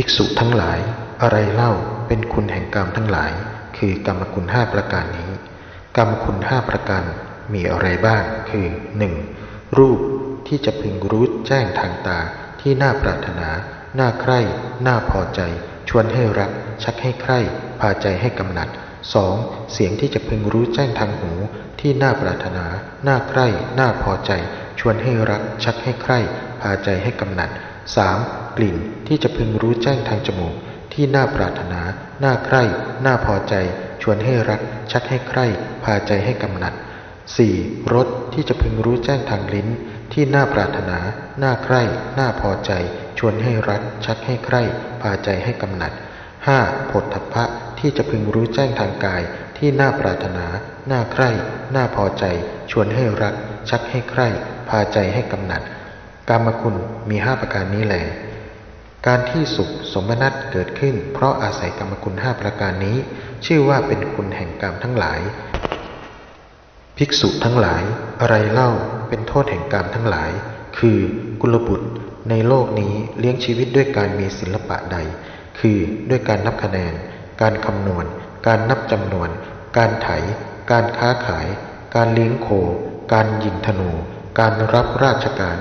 ภิกษุทั้งหลาย อะไรเล่าเป็นคุณแห่งกรรมทั้งหลาย คือกรรมคุณห้าประการนี้ กรรมคุณห้าประการมีอะไรบ้าง คือ 1. รูปที่จะพึงรู้แจ้งทางตาที่น่าปรารถนา น่าใคร่ น่าพอใจ ชวนให้รัก ชักให้ใคร่ พาใจให้กำหนัด 2. เสียงที่จะพึงรู้แจ้งทางหู ที่น่าปรารถนา น่าใคร่ น่าพอใจ ชวนให้รัก ชักให้ใคร่พาใจให้กำหนัด 3. กลิ่นที่จะพึงรู้แจ้งทางจมูก ที่น่าปรารถนา น่าใคร่น่าพอใจ ชวนให้รัก ชักให้ใคร่พาใจให้กำหนัด 4. รสที่จะพึงรู้แจ้งทางลิ้น ที่น่าปรารถนา น่าใคร่น่าพอใจ ชวนให้รัก ชักให้ใคร่พาใจให้กำหนัด 5. ผลทัพพะที่จะพึงรู้แจ้งทางกาย ที่น่าปรารถนา น่าใคร่น่าพอใจ ชวนให้รัก ชักให้ใคร่ พาใจให้กำหนัด กามคุณมีห้าประการนี้แหลการที่สุขสมนัตเกิดขึ้น เพราะอาศัยกรรมคุณห้าประการนี้ ชื่อว่าเป็นคุณแห่งกรรมทั้งหลาย ภิกษุทั้งหลาย อะไรเล่าเป็นโทษแห่งกรรมทั้งหลาย คือกุลบุตร ในโลกนี้เลี้ยงชีวิตด้วยการมีศิลปะใด คือด้วยการนับคะแนน การคำนวณ การนับจำนวน การไถ การค้าขาย การเลี้ยงโค การยิงธนู การรับราชการ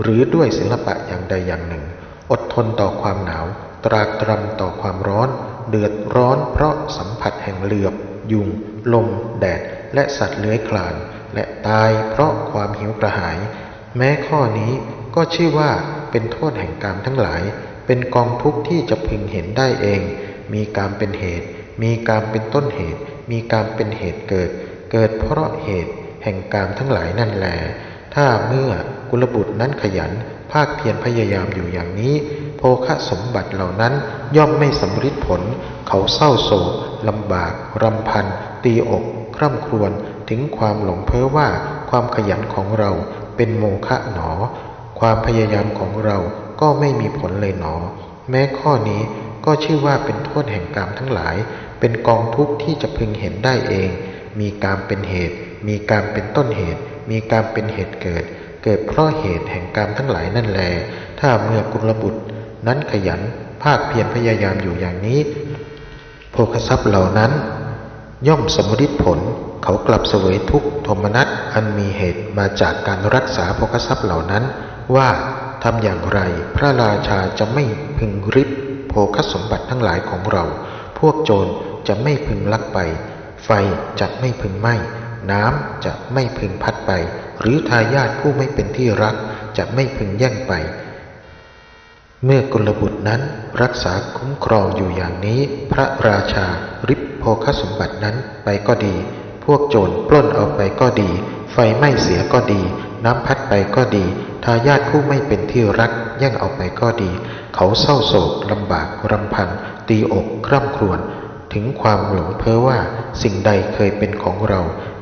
หรือด้วยศิลปะอย่างใดอย่างหนึ่ง อดทนต่อความหนาว ตรากตรำต่อความร้อน เดือดร้อนเพราะสัมผัสแห่งเหลือบ ยุง ลม แดด และสัตว์เลื้อยคลาน และตายเพราะความหิวกระหาย แม้ข้อนี้ก็ชื่อว่าเป็นโทษแห่งกรรมทั้งหลาย เป็นกองทุกข์ที่จะพึงเห็นได้เอง มีกรรมเป็นเหตุ มีกรรมเป็นต้นเหตุ มีกรรมเป็นเหตุเกิด เกิดเพราะเหตุแห่งกรรมทั้งหลายนั่นแหละ ถ้าเมื่อกุลบุตรนั้นขยัน ภาคเพียรพยายามอยู่อย่างนี้ โภคสมบัติเหล่านั้นย่อมไม่สำฤทธิ์ผล เขาเศร้าโศกลำบาก รำพัน ตีอก คร่ำครวญถึงความหลงเพ้อว่าความขยันของเราเป็นโมฆะหนอ ความพยายามของเราก็ไม่มีผลเลยหนอ แม้ข้อนี้ก็ชื่อว่าเป็นโทษแห่งกรรมทั้งหลาย เป็นกองทุกข์ที่จะพึงเห็นได้เอง มีกรรมเป็นเหตุ มีกรรมเป็นต้นเหตุ มีกรรมเป็นเหตุเกิด เกิดเพราะเหตุแห่งกรรมทั้งหลายนั่นแล ถ้าเมื่อกุลบุตร นั้นขยันภาคเพียรพยายามอยู่อย่างนี้ โภคทรัพย์เหล่านั้น ย่อมสมฤทธิ์ผล เขากลับเสวยทุกโทมนัสอันมีเหตุมาจากการรักษาโภคทรัพย์เหล่านั้น ว่าทำอย่างไร พระราชาจะไม่พึงริบโภคสมบัติทั้งหลายของเรา พวกโจรจะไม่พึงลักไป ไฟจะไม่พึงไหม้ น้ำจะไม่พึงพัดไป หรือทายาทผู้ไม่เป็นที่รักจะไม่พึงแย่งไป เมื่อกุลบุตรนั้นรักษาคุ้มครองอยู่อย่างนี้ พระราชาริบโภคสมบัตินั้นไปก็ดี พวกโจรปล้นเอาไปก็ดี ไฟไหม้เสียก็ดี น้ำพัดไปก็ดี ทายาทผู้ไม่เป็นที่รักแย่งเอาไปก็ดี เขาเศร้าโศกลำบากรำพันตีอกคร่ำครวญ ถึงความหลงเพ้อว่าสิ่งใดเคยเป็นของเรา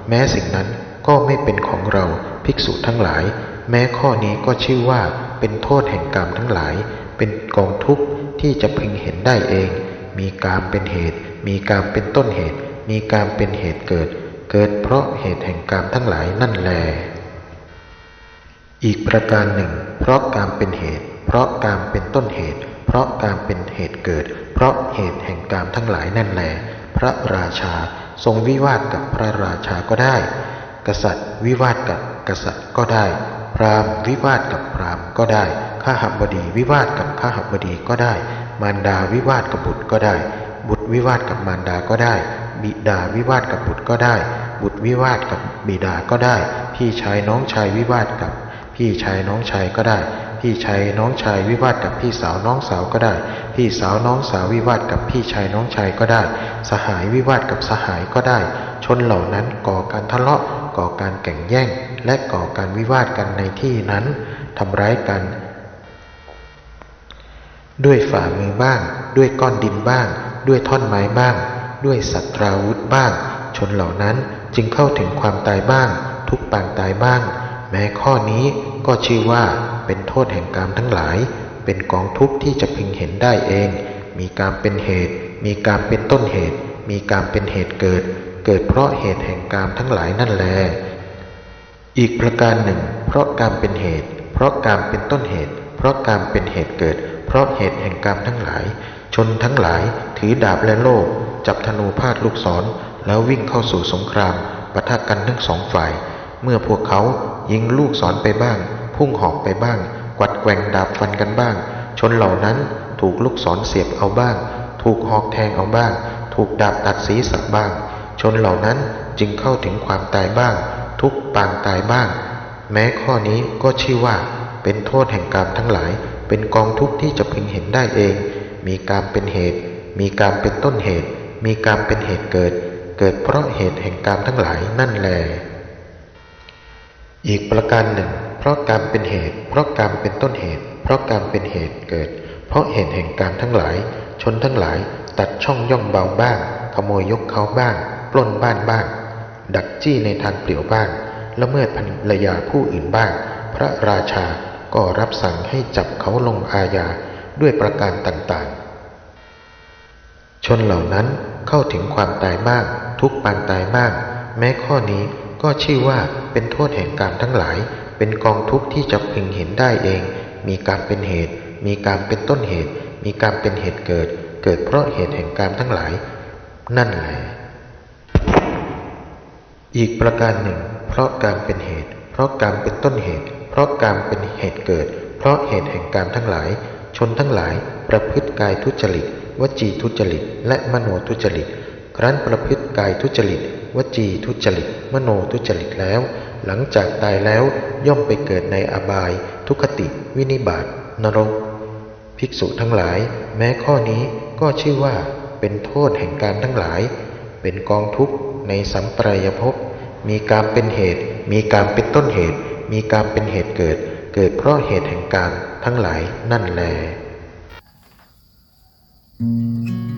แม้สิ่งนั้นก็ไม่เป็นของเราภิกษุทั้งหลาย แม้ข้อนี้ก็ชื่อว่าเป็นโทษแห่งกรรมทั้งหลาย เป็นกองทุกข์ที่จะพึงเห็นได้เอง มีกามเป็นเหตุ มีกามเป็นต้นเหตุ มีกามเป็นเหตุเกิด เกิดเพราะเหตุแห่งกามทั้งหลายนั่นแล อีกประการหนึ่ง เพราะกามเป็นเหตุ เพราะกามเป็นต้นเหตุ เพราะกามเป็นเหตุเกิด เพราะเหตุแห่งกามทั้งหลายนั่นแหลพระราชาทรงวิวาทกับพระราชาก็ได้ กษัตริย์วิวาทกับกษัตริย์ก็ได้ พราหมณ์วิวาทกับพราหมณ์ก็ได้ ข้าหบดีวิวาทกับข้าหบดีก็ได้ มารดาวิวาทกับบุตรก็ได้ บุตรวิวาทกับมารดาก็ได้ บิดาวิวาทกับบุตรก็ได้ บุตรวิวาทกับบิดาก็ได้ พี่ชายน้องชายวิวาทกับ พี่ชายน้องชายก็ได้ พี่ชายน้องชายวิวาทกับพี่สาวน้องสาวก็ได้ พี่สาวน้องสาววิวาทกับพี่ชายน้องชายก็ได้ สหายวิวาทกับสหายก็ได้ ชนเหล่านั้นก่อการทะเลาะ ก่อการแข่งแย่ง และก่อการวิวาทกันในที่นั้นทำร้ายกัน ด้วยฝ่ามือบ้าง ด้วยก้อนดินบ้าง ด้วยท่อนไม้บ้าง ด้วยสัตราวุธบ้าง ชนเหล่านั้นจึงเข้าถึงความตายบ้าง ทุกปางตายบ้าง แม้ข้อนี้ก็ชื่อว่า เป็นโทษแห่งกรรมทั้งหลาย เป็นกองทุกข์ที่จะพึงเห็นได้เอง มีกรรมเป็นเหตุ มีกรรมเป็นต้นเหตุ มีกรรมเป็นเหตุเกิด เกิดเพราะเหตุแห่งกรรมทั้งหลายนั่นแล อีกประการหนึ่ง เพราะกรรมเป็นเหตุ เพราะกรรมเป็นต้นเหตุ เพราะกรรมเป็นเหตุเกิด เพราะเหตุแห่งกรรมทั้งหลาย ชนทั้งหลายถือดาบและโล่จับธนูพาดลูกศร แล้ววิ่งเข้าสู่สงครามปะทะกันทั้งสองฝ่าย เมื่อพวกเขายิงลูกศรไปบ้าง พุ่งหอกไปบ้าง กวัดแกว่งดาบฟันกันบ้าง ชนเหล่านั้นถูกลูกศรเสียบเอาบ้าง ถูกหอกแทงเอาบ้าง ถูกดาบตัดศีรษะบ้าง ชนเหล่านั้นจึงเข้าถึงความตายบ้าง ทุกปางตายบ้าง แม้ข้อนี้ก็ชื่อว่า เป็นโทษแห่งกรรมทั้งหลาย เป็นกองทุกข์ที่จะพึงเห็นได้เอง มีกรรมเป็นเหตุ มีกรรมเป็นต้นเหตุ มีกรรมเป็นเหตุเกิด เกิดเพราะเหตุแห่งกรรมทั้งหลายนั่นแหลอีกประการหนึ่ง เพราะกรรมเป็นเหตุ เพราะกรรมเป็นต้นเหตุ เพราะกรรมเป็นเหตุเกิด เพราะเหตุแห่งกรรมทั้งหลาย ชนทั้งหลาย ตัดช่องย่องเบาบ้าง ขโมยยกเขาบ้าง ปล้นบ้านบ้าง ดักจี้ในทางเปลี่ยวบ้างละเมิดภรรยาผู้อื่นบ้าง พระราชาก็รับสั่งให้จับเขาลงอาญาด้วยประการต่างๆ ชนเหล่านั้นเข้าถึงความตายบ้างทุกปางตายบ้างแม้ข้อนี้ก็ชื่อว่าเป็นโทษแห่งกรรมทั้งหลาย เป็นกองทุกข์ที่จะพึงเห็นได้เอง มีกรรเป็นเหตุ มีกรรเป็นต้นเหตุ มีกรรเป็นเหตุเกิด เกิดเพราะเหตุแห่งกรรมทั้งหลาย นั่นแหละอีกประการหนึ่ง เพราะกรรเป็นเหตุ เพราะกรรเป็นต้นเหตุ เพราะกรรเป็นเหตุเกิด เพราะเหตุแห่งกรรมทั้งหลาย ชนทั้งหลาย ประพฤติกายทุจริต วจีทุจริต และมโนทุจริต ครั้นประพฤติกายทุจริต วจีทุจริต มโนทุจริตแล้ว หลังจากตายแล้วย่อมไปเกิดในอบาย ทุคติ วินิบาตนรก ภิกษุทั้งหลาย แม้ข้อนี้ก็ชื่อว่าเป็นโทษแห่งการทั้งหลาย เป็นกองทุกข์ในสัมปรายภพมีการเป็นเหตุ มีการเป็นต้นเหตุ มีการเป็นเหตุเกิด เกิดเพราะเหตุแห่งการทั้งหลายนั่นแหล Thank